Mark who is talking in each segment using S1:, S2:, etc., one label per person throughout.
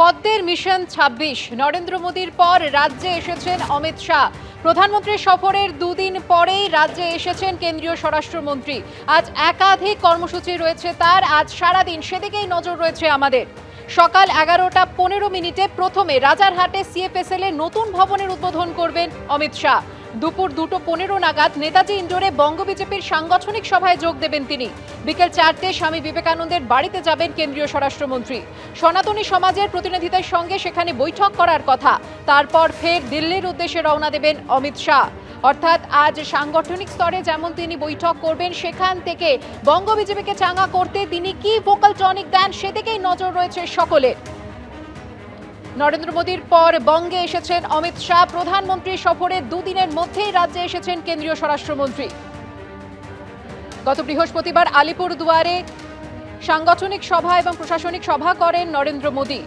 S1: পদ্মের মিশন ২৬ নরেন্দ্র মোদীর পর রাজ্যে এসেছেন অমিত শাহ। প্রধানমন্ত্রীর সফরের দুদিন পরেই রাজ্যে এসেছেন কেন্দ্রীয় স্বরাষ্ট্রমন্ত্রী। আজ একাধিক কর্মসূচি রয়েছে তার, আজ সারাদিন সেদিকেই নজর রয়েছে আমাদের। সকাল এগারোটা পনেরো মিনিটে প্রথমে রাজারহাটে সিএফএসএল এর নতুন ভবনের উদ্বোধন করবেন অমিত শাহ। দুপুর দুটো পনেরো নাগাদ নেতাজি ইন্ডোরে বঙ্গ বিজেপির সাংগঠনিক সভায় যোগ দেবেন তিনি। বিকেল চারটে স্বামী বিবেকানন্দের বাড়িতে যাবেন কেন্দ্রীয় স্বরাষ্ট্রমন্ত্রী। সনাতনী সমাজের প্রতিনিধিদের সঙ্গে সেখানে বৈঠক করার কথা। তারপর ফের দিল্লির উদ্দেশ্যে রওনা দেবেন অমিত শাহ। অর্থাৎ আজ সাংগঠনিক স্তরে যেমন তিনি বৈঠক করবেন, সেখান থেকে বঙ্গ বিজেপিকে চাঙ্গা করতে তিনি কি ভোকাল টনিক দেন, সেদিকেই নজর রয়েছে সকলের। নরেন্দ্র মোদীর পর বঙ্গে এসেছেন অমিত শাহ। প্রধানমন্ত্রী সফরে দুদিনের মধ্যেই রাজ্যে এসেছেন কেন্দ্রীয় স্বরাষ্ট্রমন্ত্রী। গত বৃহস্পতিবার আলিপুর দুয়ারে সাংগঠনিক সভা এবং প্রশাসনিক সভা করেন নরেন্দ্র মোদী।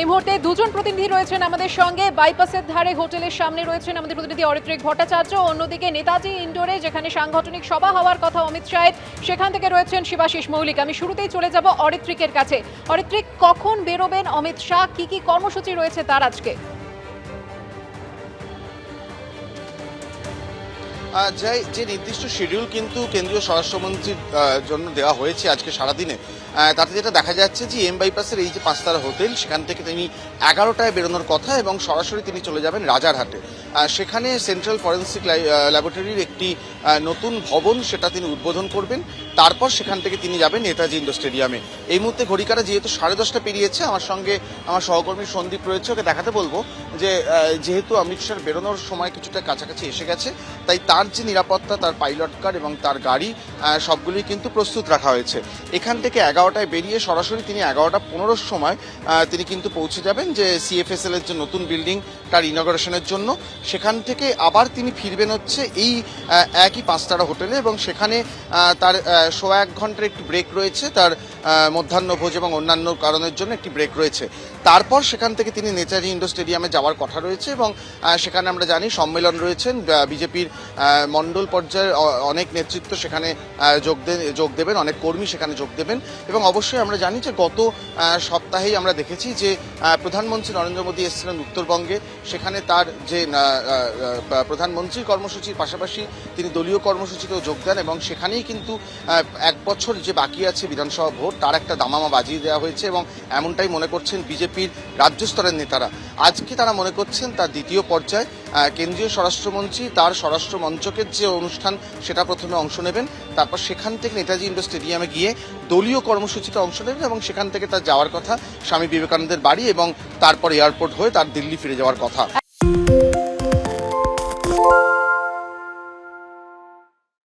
S1: এই মুহূর্তে দুজন প্রতিনিধি রয়েছেন আমাদের সঙ্গে। বাইপাসের ধারে হোটেলের সামনে রয়েছেন আমাদের প্রতিনিধি অরিত্রিক ভট্টাচার্য। অন্যদিকে নেতাজি ইন্ডোরে, যেখানে সাংগঠনিক সভা হওয়ার কথা অমিত শাহের, সেখান থেকে রয়েছেন শিবাশিস মৌলিক। আমি শুরুতেই চলে যাব অরিত্রিকের কাছে। অরিত্রিক, কখন বেরোবেন অমিত শাহ? কি কি কর্মসূচি রয়েছে তার আজকে?
S2: আহ, যে নির্দিষ্ট শিডিউল কিন্তু কেন্দ্রীয় স্বরাষ্ট্রমন্ত্রীর জন্য দেওয়া হয়েছে আজকে সারাদিনে তাতে যেটা দেখা যাচ্ছে যে এম বাইপাসের এই যে পাঁচতারা হোটেল সেখান থেকে তিনি এগারোটায় বেরোনোর কথা এবং সরাসরি তিনি চলে যাবেন রাজারহাটে। সেখানে সেন্ট্রাল ফরেন্সিক ল্যাবরেটরির একটি নতুন ভবন সেটা তিনি উদ্বোধন করবেন। তারপর সেখান থেকে তিনি যাবেন নেতাজি ইন্ডোর স্টেডিয়ামে। এই মুহূর্তে ঘড়িকারা যেহেতু সাড়ে দশটা পেরিয়েছে আমার সঙ্গে আমার সহকর্মী সন্দীপ রয়েছে ওকে দেখাতে বলব যে যেহেতু অমিত শাহ বেরোনোর সময় কিছুটা কাছাকাছি এসে গেছে তাই তার যে নিরাপত্তা তার পাইলট কার এবং তার গাড়ি আহ, সবগুলোই কিন্তু প্রস্তুত রাখা হয়েছে। এখান থেকে এগারোটায় বেরিয়ে সরাসরি তিনি এগারোটা পনেরোর সময় তিনি কিন্তু পৌঁছে যাবেন যে সিএফএসএল এর যে নতুন বিল্ডিং তার ইনগ্রেশনের জন্য। সেখান থেকে আবার তিনি ফিরবেন হচ্ছে এই একই পাঁচতারা হোটেলে এবং সেখানে তার সোয়া এক ঘণ্টার একটি ব্রেক রয়েছে। তার আহ, মধ্যাহ্ন ভোজ এবং অন্যান্য কারণের জন্য একটি ব্রেক রয়েছে। তারপর সেখান থেকে তিনি নেতাজি ইন্ডোর স্টেডিয়ামে যাওয়ার কথা রয়েছে এবং সেখানে আমরা জানি সম্মেলন রয়েছেন বিজেপির মণ্ডল পর্যায়ের অনেক নেতৃত্ব সেখানে যোগ যোগ দেবেন অনেক কর্মী সেখানে যোগ দেবেন এবং অবশ্যই আমরা জানি যে গত সপ্তাহেই আমরা দেখেছি যে প্রধানমন্ত্রী নরেন্দ্র মোদী এসেছিলেন উত্তরবঙ্গে। সেখানে তার যে প্রধানমন্ত্রীর কর্মসূচির পাশাপাশি তিনি দলীয় কর্মসূচিতেও যোগ দেন এবং সেখানেই কিন্তু এক বছর যে বাকি আছে বিধানসভা ভোট তার একটা দামামা বাজিয়ে দেওয়া হয়েছে এবং এমনটাই মনে করছেন বিজেপির রাজ্য স্তরের নেতারা। আজকে তারা মনে করছেন তার দ্বিতীয় পর্যায়ে কেন্দ্রীয় স্বরাষ্ট্রমন্ত্রী তার স্বরাষ্ট্র মঞ্চকের যে অনুষ্ঠান সেটা প্রথমে অংশ নেবেন, তারপর সেখান থেকে নেতাজি ইন্ডোর স্টেডিয়ামে গিয়ে দলীয় কর্মসূচিতে অংশ নেবেন এবং সেখান থেকে তার যাওয়ার কথা স্বামী বিবেকানন্দের বাড়ি এবং তারপর এয়ারপোর্ট হয়ে তার দিল্লি ফিরে যাওয়ার কথা।